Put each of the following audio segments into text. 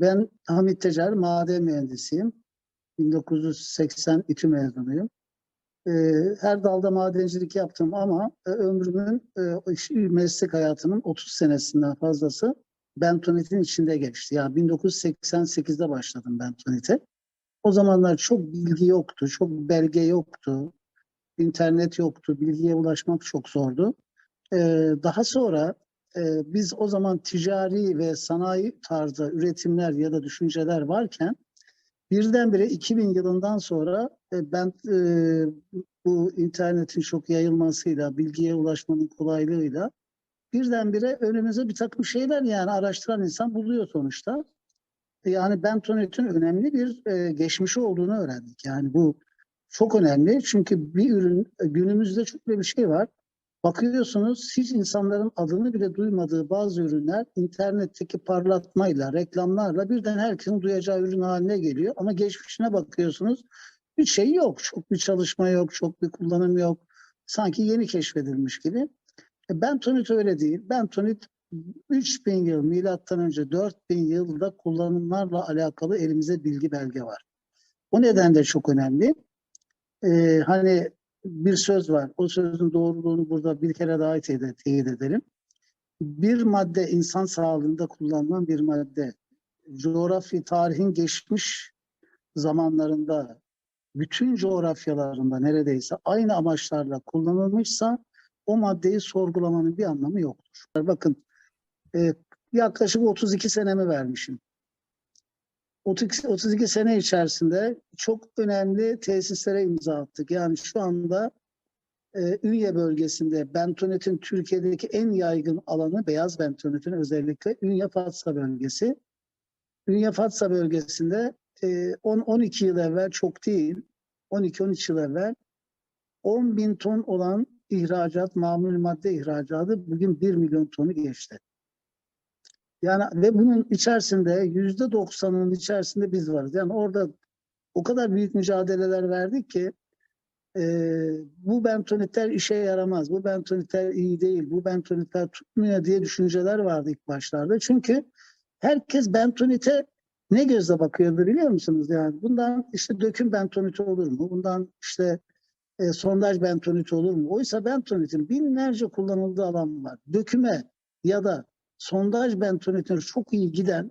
Ben Hamit Tecer, maden mühendisiyim. 1982 mezunuyum. Ee, her dalda madencilik yaptım ama e, ömrümün, e, meslek hayatımın 30 senesinden fazlası Bentonit'in içinde geçti. Yani 1988'de başladım Bentonit'e. O zamanlar çok bilgi yoktu, çok belge yoktu, internet yoktu, bilgiye ulaşmak çok zordu. Ee, daha sonra e, biz o zaman ticari ve sanayi tarzı üretimler ya da düşünceler varken birdenbire 2000 yılından sonra e, ben e, bu internetin çok yayılmasıyla, bilgiye ulaşmanın kolaylığıyla birdenbire önümüze bir takım şeyler yani araştıran insan buluyor sonuçta. Yani Bentonit'in önemli bir e, geçmişi olduğunu öğrendik. Yani bu çok önemli çünkü bir ürün günümüzde çok böyle bir şey var. Bakıyorsunuz hiç insanların adını bile duymadığı bazı ürünler internetteki parlatmayla, reklamlarla birden herkesin duyacağı ürün haline geliyor. Ama geçmişine bakıyorsunuz bir şey yok. Çok bir çalışma yok, çok bir kullanım yok. Sanki yeni keşfedilmiş gibi. E, Bentonit öyle değil. Bentonit 3000 yıl milattan önce 4000 yılda kullanımlarla alakalı elimize bilgi belge var. O nedenle çok önemli. Ee, hani bir söz var. O sözün doğruluğunu burada bir kere daha teyit, edelim. Bir madde insan sağlığında kullanılan bir madde. Coğrafi tarihin geçmiş zamanlarında bütün coğrafyalarında neredeyse aynı amaçlarla kullanılmışsa o maddeyi sorgulamanın bir anlamı yoktur. Bakın e, yaklaşık 32 senemi vermişim. 32, 32 sene içerisinde çok önemli tesislere imza attık. Yani şu anda e, Ünye bölgesinde bentonetin Türkiye'deki en yaygın alanı beyaz bentonetin özellikle Ünye Fatsa bölgesi. Ünye Fatsa bölgesinde e, 10-12 yıl evvel çok değil, 12-13 yıl evvel 10 bin ton olan ihracat, mamul madde ihracatı bugün 1 milyon tonu geçti. Yani ve bunun içerisinde yüzde doksanının içerisinde biz varız. Yani orada o kadar büyük mücadeleler verdik ki e, bu bentonitler işe yaramaz, bu bentonitler iyi değil, bu bentonitler tutmuyor diye düşünceler vardı ilk başlarda. Çünkü herkes bentonite ne gözle bakıyordu biliyor musunuz? Yani bundan işte döküm bentoniti olur mu? Bundan işte e, sondaj bentoniti olur mu? Oysa bentonitin binlerce kullanıldığı alan var. Döküme ya da sondaj bentonitine çok iyi giden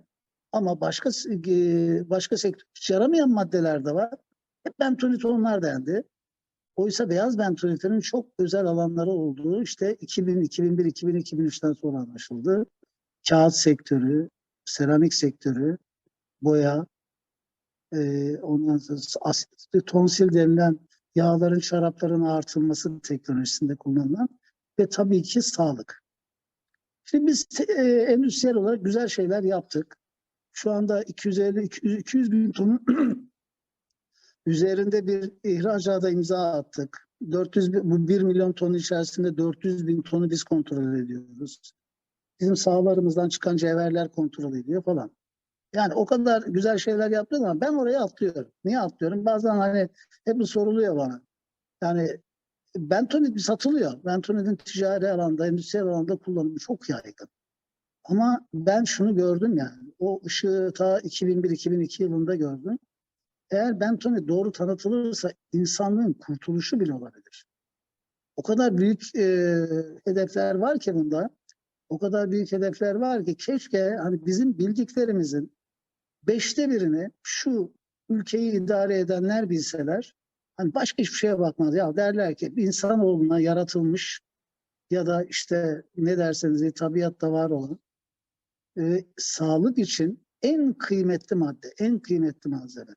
ama başka e, başka sektör hiç yaramayan maddeler de var. Hep bentonit onlar dendi. Oysa beyaz bentonitinin çok özel alanları olduğu işte 2000, 2001, 2002, 2003'ten sonra anlaşıldı. Kağıt sektörü, seramik sektörü, boya, e, ondan sonra asit, tonsil denilen yağların, şarapların artırılması teknolojisinde kullanılan ve tabii ki sağlık. Şimdi biz e, endüstriyel olarak güzel şeyler yaptık. Şu anda 250 200, 200 bin tonun üzerinde bir ihracata imza attık. 400 bin, bu 1 milyon ton içerisinde 400 bin tonu biz kontrol ediyoruz. Bizim sahalarımızdan çıkan cevherler kontrol ediyor falan. Yani o kadar güzel şeyler yaptık ama ben oraya atlıyorum. Niye atlıyorum? Bazen hani hep soruluyor bana. Yani bentonit satılıyor. Bentonitin ticari alanda, endüstriyel alanda kullanımı çok yaygın. Ama ben şunu gördüm yani. O ışığı ta 2001-2002 yılında gördüm. Eğer bentonit doğru tanıtılırsa insanlığın kurtuluşu bile olabilir. O kadar büyük e, hedefler var ki bunda. O kadar büyük hedefler var ki keşke hani bizim bildiklerimizin beşte birini şu ülkeyi idare edenler bilseler Hani başka hiçbir şeye bakmaz. Ya derler ki insanoğluna yaratılmış ya da işte ne derseniz tabiatta var olan e, sağlık için en kıymetli madde, en kıymetli malzeme.